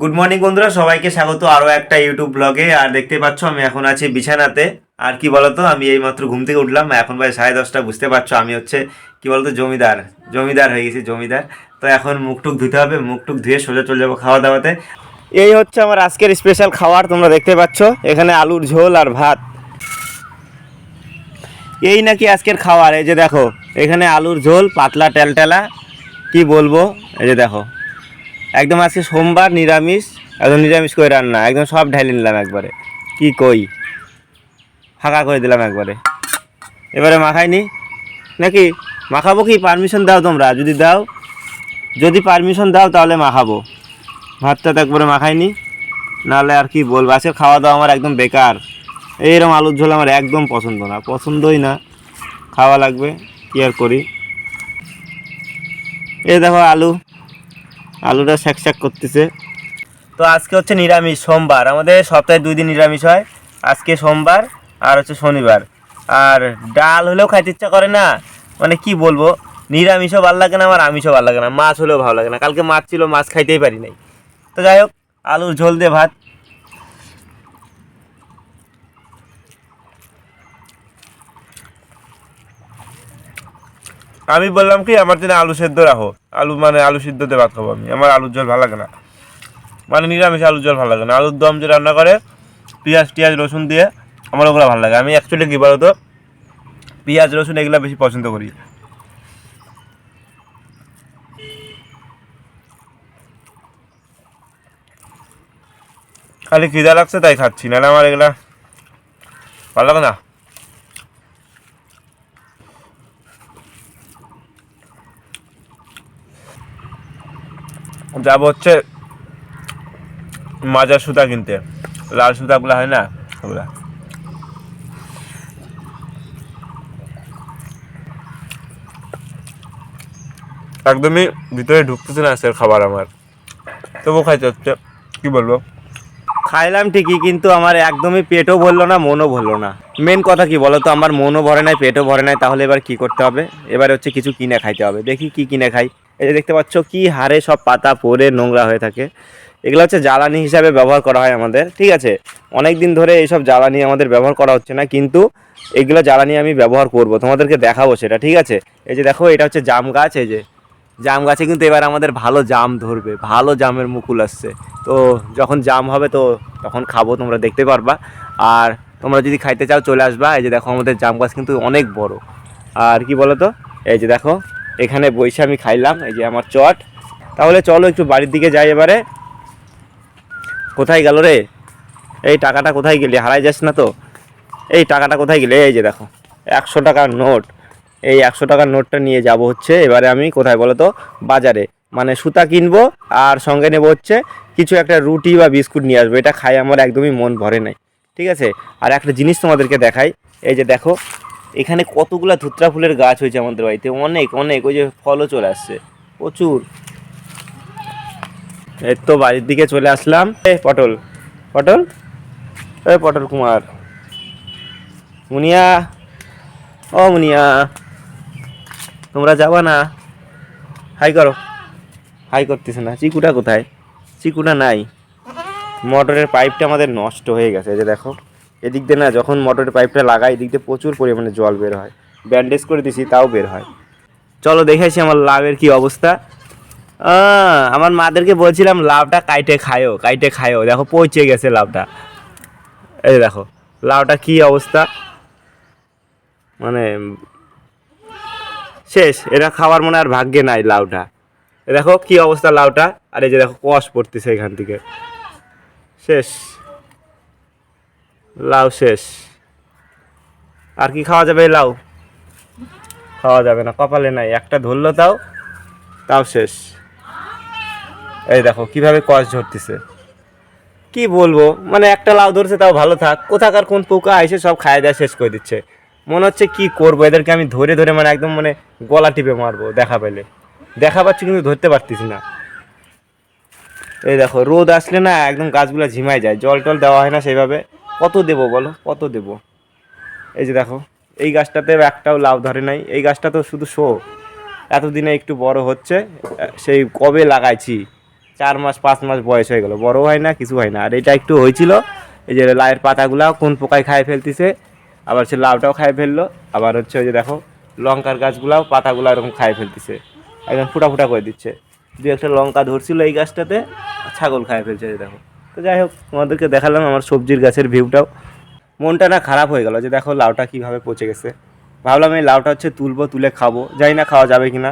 Good morning বন্ধুরা। সবাইকে স্বাগত আরও একটা ইউটিউব ব্লগে আর দেখতে পাচ্ছ, আমি এখন আছি বিছানাতে। আর কি বলতো, আমি এই মাত্র ঘুম থেকে উঠলাম। এখন প্রায় সাড়ে দশটা, বুঝতে পারছ? আমি হচ্ছে, কি বলতো, জমিদার। জমিদার হয়ে গেছি, জমিদার। তো এখন মুখটুক ধুতে হবে মুখটুক ধুয়ে সোজা চলে যাব খাওয়া দাওয়াতে। এই হচ্ছে আমার আজকের স্পেশাল খাবার তোমরা দেখতে পাচ্ছ। এখানে আলুর ঝোল আর ভাত। এই নাকি আজকের খাবার এই যে দেখো। এখানে আলুর ঝোল, পাতলা টেলটেলা। কি বলব? এই যে দেখো। একদম আজকে সোমবার নিরামিষ, একদম নিরামিষ করে রান্না, একদম সব ঢাইলে নিলাম একবারে। কি কই? ফাঁকা করে দিলাম একবারে। এবারে মাখাইনি। নাকি মাখাবো কি? পারমিশন দাও তোমরা, যদি দাও, যদি পারমিশন দাও তাহলে মাখাবো। ভাতটা তো একবারে মাখাইনি, নাহলে আর কি বলব? আজকে খাওয়া দাওয়া আমার একদম বেকার। এইরকম আলুর ঝোল আমার একদম পছন্দ না, পছন্দই না। খাওয়া লাগবে, কি আর করি? এই দেখো আলু। আলুটা শ্যাক শ্যাক করতেছে। তো আজকে হচ্ছে নিরামিষ, সোমবার। আমাদের সপ্তাহে দুই দিন নিরামিষ হয়। আজকে সোমবার আর হচ্ছে শনিবার। আর ডাল হলেও খাইতে ইচ্ছা করে না। মানে কি বলব? নিরামিষও ভালো লাগে না আমার আমিষও ভালো লাগে না। মাছ হলেও ভালো লাগে না। কালকে মাছ ছিল, মাছ খাইতেই পারি নাই। তো যাই হোক, আলুর ঝোল দিয়ে ভাত। আমি বললাম কি, আমার জন্য আলু সেদ্ধ রাখো। আলু মানে আলু সিদ্ধ দিয়ে ভাত খাব আমি। আমার আলুর জল ভালো লাগে না। মানে নিরামিষ আলুর জল ভালো লাগে না। আলুর দম যে রান্না করে, পেঁয়াজ, টিয়াজ, রসুন দিয়ে, আমার ওগুলো ভালো লাগে। আমি অ্যাকচুয়ালি কী বলতো, পেঁয়াজ, রসুন এগুলো বেশি পছন্দ করি। খালি খিদা লাগছে তাই খাচ্ছি, নাহলে আমার এগুলা ভালো লাগে না। যাব হচ্ছে মাজার সুতা কিনতে। লাল সুতাগুলো হয় না? ওগুলা। একদমই ভিতরে ঢুকতেছে না আজকের খাবার আমার। তবু খাইতে হচ্ছে। কি বলব? খাইলাম ঠিকই, কিন্তু আমার একদমই পেটও ভরলো না, মনও ভরলো না। মেন কথা কি বলো তো আমার মনও ভরে নাই, পেটও ভরে নাই, তাহলে এবার কি করতে হবে? এবার হচ্ছে কিছু কিনে খাইতে হবে। দেখি কি কিনে খাই। এই যে দেখতে পাচ্ছ কি হারে সব পাতা পরে নোংরা হয়ে থাকে। এগুলো হচ্ছে জ্বালানি হিসাবে ব্যবহার করা হয় আমাদের, ঠিক আছে? অনেক দিন ধরে এইসব জ্বালানি আমাদের ব্যবহার করা হচ্ছে না, কিন্তু এগুলো জ্বালানি আমি ব্যবহার করব, তোমাদেরকে দেখাবো সেটা, ঠিক আছে? এই যে দেখো, এটা হচ্ছে জাম গাছ, এই যে। জাম গাছে কিন্তু এবার আমাদের ভালো জাম ধরবে, ভালো জামের মুকুল আসছে। তো যখন জাম হবে তো তখন খাব, তোমরা দেখতে পারবা। আর তোমরা যদি খাইতে চাও, চলে আসবা। এই যে দেখো, আমাদের জাম গাছ কিন্তু অনেক বড়। আর কি বলো তো এই যে দেখো এখানে বইসে আমি খাইলাম, এই যে আমার চট। তাহলে চলো একটু বাড়ির দিকে যাই এবারে। কোথায় গেল রে? এই টাকাটা কোথায় গেলি? হারাই যাস না তো? এই টাকাটা কোথায় গেলে? এই যে দেখো, একশো টাকার নোট। এই একশো টাকার নোটটা নিয়ে যাব হচ্ছে, এবারে আমি কোথায় বলো তো? বাজারে। মানে সুতা কিনবো, আর সঙ্গে নেব হচ্ছে কিছু একটা রুটি বা বিস্কুট নিয়ে আসব। এটা খাই আমার একদমই মন ভরে নাই। ঠিক আছে? আর একটা জিনিস তোমাদেরকে দেখাই। এই যে দেখো এখানে কতগুলো ধুত্রা ফুলের গাছ হয়েছে আমাদের বাড়িতে? অনেক অনেক। ওই যে ফলও চলে আসছে। প্রচুর। এই তো বাড়ির দিকে চলে আসলাম। এ, পটল। পটল? এ, পটল কুমার। মুনিয়া? ও, মুনিয়া। তোমরা যাবা না? হাই করো। হাই করতেছে না। চিকুটা কোথায়? চিকুটা নাই। মোটরের পাইপটা আমাদের নষ্ট হয়ে গেছে যে দেখো। এদিক দিয়ে না যখন মোটরের পাইপটা লাগাই এদিক দিয়ে প্রচুর পরিমাণে জল বের হয়। ব্যান্ডেজ করে দিছি, তাও বের হয়। চলো দেখেছি আমার লাভের কি অবস্থা। আমার মাদেরকে বলছিলাম, লাউটা কাইটে খায়ও কাইটে খায়ও দেখো, পৌঁছে গেছে লাউটা। এই দেখো, লাউটা কি অবস্থা? মানে শেষ, এটা খাওয়ার মনে আর ভাগ্যে নাই লাউটা। দেখো, কি অবস্থা লাউটা? আর এই যে দেখো, কষ পড়তেছে এখান থেকে। শেষ। লাউ শেষ। আর কি খাওয়া যাবে লাউ? খাওয়া যাবে না, কপালে নাই। একটা ধরলো তাও তাও শেষ। এই দেখো, কীভাবে কষ ঝরতেছে। কি বলব? মানে একটা লাউ ধরছে, তাও ভালো থাক। কোথাকার কোন পোকা এসে সব খায় দেয় শেষ করে দিচ্ছে। মনে হচ্ছে কি করব? এদেরকে আমি ধরে ধরে মানে একদম মানে গলা টিপে মারবো দেখা পেলে। দেখা পাচ্ছি কিন্তু ধরতে পারতেছি না। এই দেখো, রোদ আসলে না একদম গাছগুলো ঝিমায় যায়। জল টল দেওয়া হয় না সেইভাবে। কত দেবো বলো? কত দেবো? এই যে দেখো, এই গাছটাতে একটাও লাভ ধরে নাই। এই গাছটা তো শুধু শো। এতদিনে একটু বড় হচ্ছে, সেই কবে লাগাইছি? চার মাস, পাঁচ মাস বয়স হয়ে গেল। বড় হয় না, কিছু হয় না। আর এটা একটু হয়েছিল, এই যে লাউয়ের পাতাগুলা কোন পোকায় খায় ফেলতেছে, আবার সে লাউটাও খায় ফেলল, আবার হচ্ছে ওই যে দেখো, লঙ্কার গাছগুলাও পাতাগুলো এরকম খায় ফেলতেছে। একদম ফুটা ফুটা করে দিচ্ছে। দু একটা লঙ্কা ধরছিল এই গাছটাতে, ছাগল খায় ফেলছে দেখো। তো যাই হোক, তোমাদেরকে দেখালাম আমার সবজির গাছের ভিউটাও মনটা না খারাপ হয়ে গেল যে দেখো লাউটা কীভাবে পচে গেছে। ভাবলাম এই লাউটা হচ্ছে তুলবো, তুলে খাব। জানি না খাওয়া যাবে কি না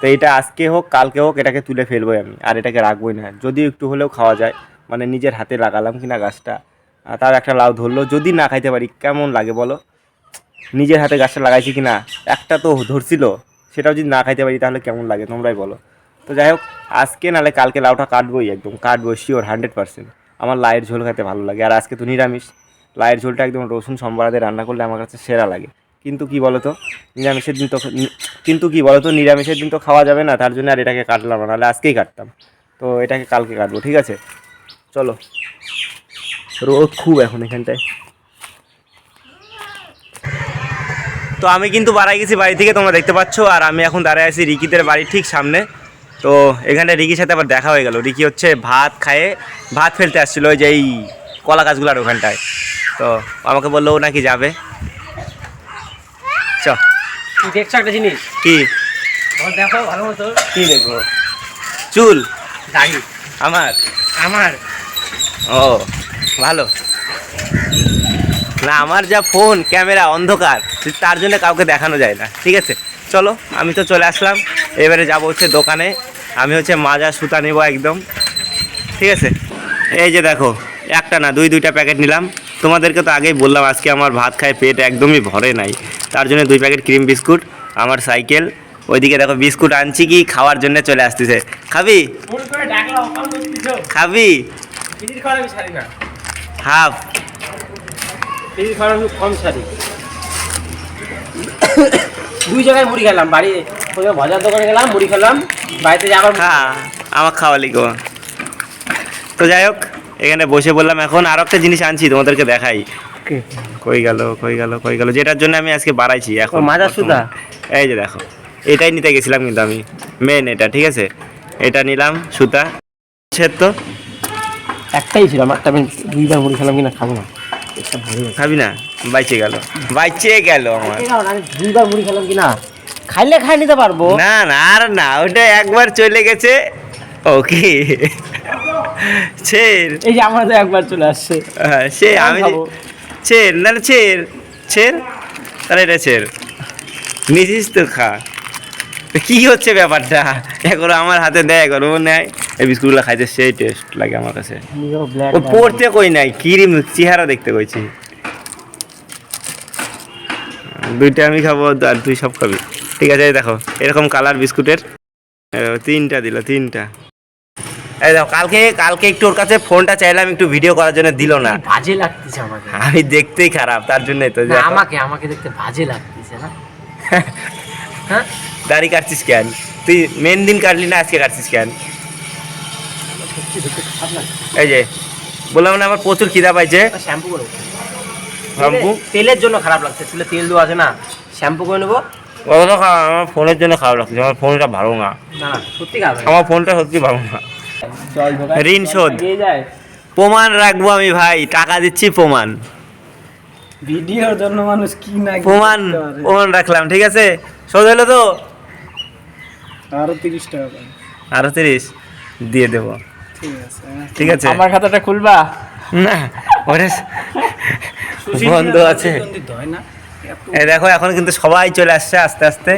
তো এটা আজকে হোক, কালকে হোক, এটাকে তুলে ফেলবোই আমি, আর এটাকে রাখবোই না। যদি একটু হলেও খাওয়া যায় মানে নিজের হাতে লাগালাম কি না গাছটা তার একটা লাউ ধরলো, যদি না খাইতে পারি, কেমন লাগে বলো? নিজের হাতে গাছটা লাগাইছি কি না একটা তো ধরছিল, সেটাও যদি না খাইতে পারি, তাহলে কেমন লাগে? তোমরাই বলো। তো যাই হোক, আজকে নাহলে কালকে লাউটা কাটবোই একদম কাটবো শিওর হান্ড্রেড পার্সেন্ট আমার লাইয়ের ঝোল খেতে ভালো লাগে, আর আজকে তো নিরামিষ। লাইয়ের ঝোলটা একদম রসুন সম্বারাতে রান্না করলে আমার কাছে সেরা লাগে। কিন্তু কি বলতো, নিরামিষের দিন তো কিন্তু কি বলতো, নিরামিষের দিন তো খাওয়া যাবে না, তার জন্য আর এটাকে কাটলাম নাহলে আজকেই কাটতাম। তো এটাকে কালকে কাটবো, ঠিক আছে? চলো। রোদ খুব এখন এখানটায়। তো আমি কিন্তু বাড়াই গেছি বাড়ি থেকে, তোমরা দেখতে পাচ্ছ, আর আমি এখন দাঁড়ায় আছি রিকিদের বাড়ির ঠিক সামনে। তো এখানে রিকির সাথে আবার দেখা হয়ে গেল। রিকি হচ্ছে ভাত খায়ে ভাত ফেলতে আসছিল ওই যে এই কলা গাছগুলার ওখানটায়। তো আমাকে বলল ও নাকি যাবে। চ। দেখছ একটা জিনিস? কি? দেখো ভালো মতো। কি দেখব? চুল। দাড়ি। আমার। আমার। ও ভালো। না আমার যা ফোন ক্যামেরা অন্ধকার তার জন্য কাউকে দেখানো যায় না ঠিক আছে? চলো, আমি তো চলে আসলাম। এবারে যাব হচ্ছে দোকানে। আমি হচ্ছে মাজা সুতা নেব একদম। ঠিক আছে? এই যে দেখো, একটা না, দুই দুইটা প্যাকেট নিলাম। তোমাদেরকে তো আগেই বললাম, আজকে আমার ভাত খায় পেট একদমই ভরে নাই। তার জন্য দুই প্যাকেট ক্রিম বিস্কুট, আমার সাইকেল। ওইদিকে দেখো, বিস্কুট আনছি কি, খাওয়ার জন্য চলে আসতেছে। খাবি? খাবি? হাফ। কম ছাড়ি দুই জায়গায় মুড়ি খেলাম বাড়ি প্রথমে বাজার দোকানে গেলাম মুড়ি খেলাম বাড়িতে যে আবার খা আমার খাওয়ালি গো তো যাই হোক এখানে বসে বললাম এখন আরও একটা জিনিস আনছি তোমাদেরকে দেখাই। কই গেল কই গেল কই গেল যেটার জন্য আমি আজকে বাড়াইছি এখন মাজার সুতা? এই যে দেখো এটাই নিতে গেছিলাম কিন্তু আমি মেন এটা ঠিক আছে? এটা নিলাম সুতা। সে তো? একটাই ছিল আমার আমি দুইবার মুড়ি খেলাম কিনা খাব না। খাবি না? বাইচে গেল বাইচে গেল আমার। আমি দুইবার মুড়ি খেলাম কিনা? খাইলে খাই নিতে পারব। না না আর না ওটা একবার চলে গেছে। ওকে। ছের এই যে আমাদের একবার চলে আসছে। হ্যাঁ, সে আমি ছের না না, ছের ছের তাহলে এটা ছের নিছিস তো খা। কি হচ্ছে ব্যাপারটা? এখন আমার হাতে দেয় এখন ও নেয় এই বিস্কুটগুলো খাইতে সেই টেস্ট লাগে আমার কাছে। ও পড়তে কই নাই? কিরিম চেহারা দেখতে কইছি। দুইটা আমি খাব আর তুই সব খাবি। ঠিক আছে দেখো এরকম কালার বিস্কুটের। তিনটা দিল তিনটা। এই দেখো কালকে কালকে একটু ওর কাছে ফোনটা চাইলাম একটু ভিডিও করার জন্য দিল না। বাজে লাগতেছে আমাকে। আমি দেখতেই খারাপ তার জন্যই তো আমাকে আমাকে দেখতে বাজে লাগতেছে না। হ্যাঁ? দাড়ি কাটছিস কেন? তুই মেন দিন কাটলি না আজকে কাটছিস কেন? এই যে বললাম না আমার প্রচুর খিদা পাইছে। শ্যাম্পু করে শ্যাম্পু তেলের জন্য খারাপ লাগছে। আসলে তেল দেওয়া আছে না। শ্যাম্পু করে নেব। অতটা আমার ফোনের জন্য খারাপ লাগছে। আমার ফোনটা ভালো না। সত্যি খারাপ আমার ফোনটা সত্যি ভালো না। ঋণ শোধ। প্রমাণ রাখব আমি ভাই। টাকা দিচ্ছি প্রমাণ। ভিডিওর জন্য মানুষ কি না প্রমাণ প্রমাণ রাখলাম ঠিক আছে? শোধ হলো তো? আরও তিরিশ টাকা আরও তিরিশ? দিয়ে দেবো। ঠিক আছে। ঠিক আছে। আমার খাতাটা খুলবা? না ওটা বন্ধ আছে। এই দেখো এখন কিন্তু সবাই চলে আসছে আস্তে আস্তে।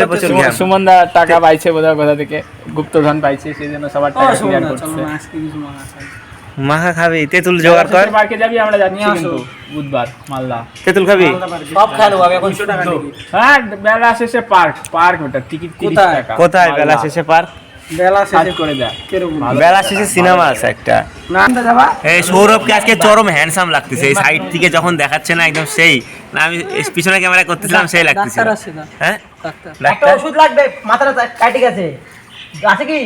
তো প্রচুর সুমন- জ্ঞান। সুমন দা টাকা পাইছে বোধহয় কোথা থেকে? গুপ্তধন পাইছে সেই জন্য সবার টাকা ক্লিয়ার করছে। মাখা খাবি তেঁতুল জোগাড় কর। পার্কে যাবি আমরা যাচ্ছি। কিন্তু বুধবার মালদা। তেঁতুল খাবি? সব নেব আমি এখন শুদ্ধ হ্যাঁ বেলা শেষে পার্ক পার্ক ওটা টিকিট কোথায়? টাকা। কোথায় বেলা শেষে পার বেলা শেষে করে দেয়। কীরকম বেলা শেষে সিনেমা আছে একটা। এই সৌরভকে আজকে চরম হ্যান্ডসাম লাগতেছে। এই সাইড থেকে যখন দেখাচ্ছে না একদম সেই। না আমি পিছনে ক্যামেরা করতেছিলাম সেই লাগতেছে ডাক্তার আছে না? হ্যাঁ? ডাক্তার। ওষুধ লাগবে মাথাটা কাটি গেছে। আছে কি?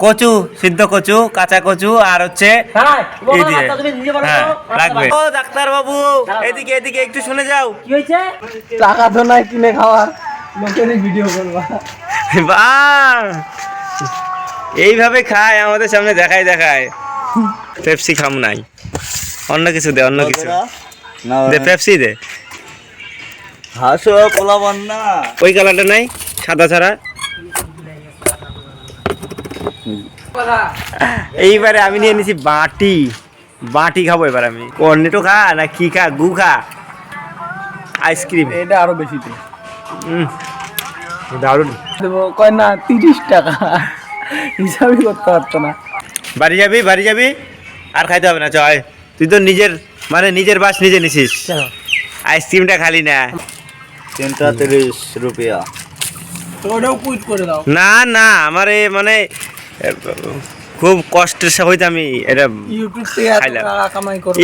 কচু সিদ্ধ কচু কাঁচা কচু আর হচ্ছে হ্যাঁ এই দিয়ে তুমি নিজে বলো তো, লাগবে। ও ডাক্তার বাবু এদিকে এদিকে একটু শুনে যাও। কি হয়েছে? টাকা তো নাই কিনে খাওয়ার। লোকেরই ভিডিও করবা। বাহ! এইভাবে খায় আমাদের সামনে দেখায় দেখায়। পেপসি খাম নাই। অন্য কিছু দে অন্য কিছু। দে পেপসি দে। হাসো পোলাবান না। ওই কালারটা নাই সাদা ছাড়া। এইবারে আমি নিয়ে নিয়েছি বাটি। বাটি খাব এবার আমি। কর্নেটো খা না কি খা গু খা। আইসক্রিম। এটা আরও বেশি দারুণ। দেবো কয় না তিরিশ টাকা। হিসাবই করতে পারতো না। বাড়ি যাবি বাড়ি যাবি আর খাইতে হবে না চয় তুই তো নিজের মানে নিজের বাস নিজে নিছিস। আইসক্রিমটা খালি না। তিনটা তিরিশ রুপিয়া। তো ওটাও কুইট করে দাও। না না আমার এ মানে খুব কষ্টের সহিত আমি এটা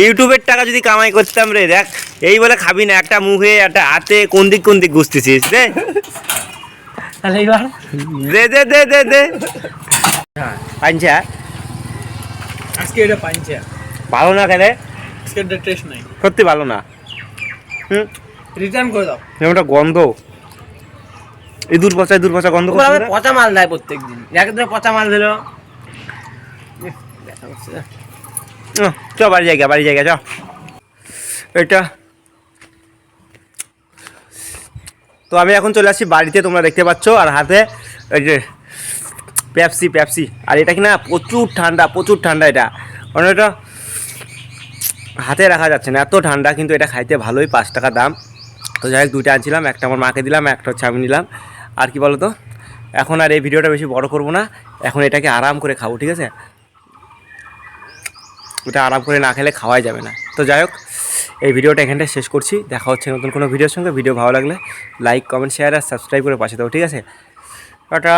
ইউটিউবের টাকা যদি কামাই করতাম রে দেখ এই বলে খাবি না একটা মুখে একটা হাতে কোন দিক কোন দিক গুছতেছিস দে দে দে দে দে। দে আচ্ছা আজকে এটা পাইছে ভালো না খেলে? আজকে এটা টেস্ট নাই। সত্যি ভালো না। হুম? রিটার্ন করে দাও। একটা গন্ধ। ইঁদুর পচা ইঁদুর পচা গন্ধ করছে না? পচা মাল দেয় প্রত্যেক দিন এক ধরে পচা মাল দিল। চ বাড়ি জায়গা বাড়ি জায়গা চ এটা। তো আমি এখন চলে আসছি বাড়িতে তোমরা দেখতে পাচ্ছ আর হাতে এই যে পেপসি পেপসি। আর এটা কি না, প্রচুর ঠান্ডা প্রচুর ঠান্ডা এটা। কারণ এটা হাতে রাখা যাচ্ছে না, এত ঠান্ডা, কিন্তু এটা খাইতে ভালোই, পাঁচ টাকা দাম। তো যাই হোক, দুইটা আনছিলাম, একটা আমার মাকে দিলাম, একটা হচ্ছে আমি নিলাম। আর কি বলো তো এখন আর এই ভিডিওটা বেশি বড় করব না, এখন এটাকে আরাম করে খাব, ঠিক আছে? ওটা আরাম করে না খেলে খাওয়াই যাবে না। তো যাই হোক, এই ভিডিওটা এখানটায় শেষ করছি। দেখা হচ্ছে নতুন কোনো ভিডিওর সঙ্গে। ভিডিও ভালো লাগলে লাইক, কমেন্ট শেয়ার আর সাবস্ক্রাইব করে পাশে দাও ঠিক আছে? টাটা।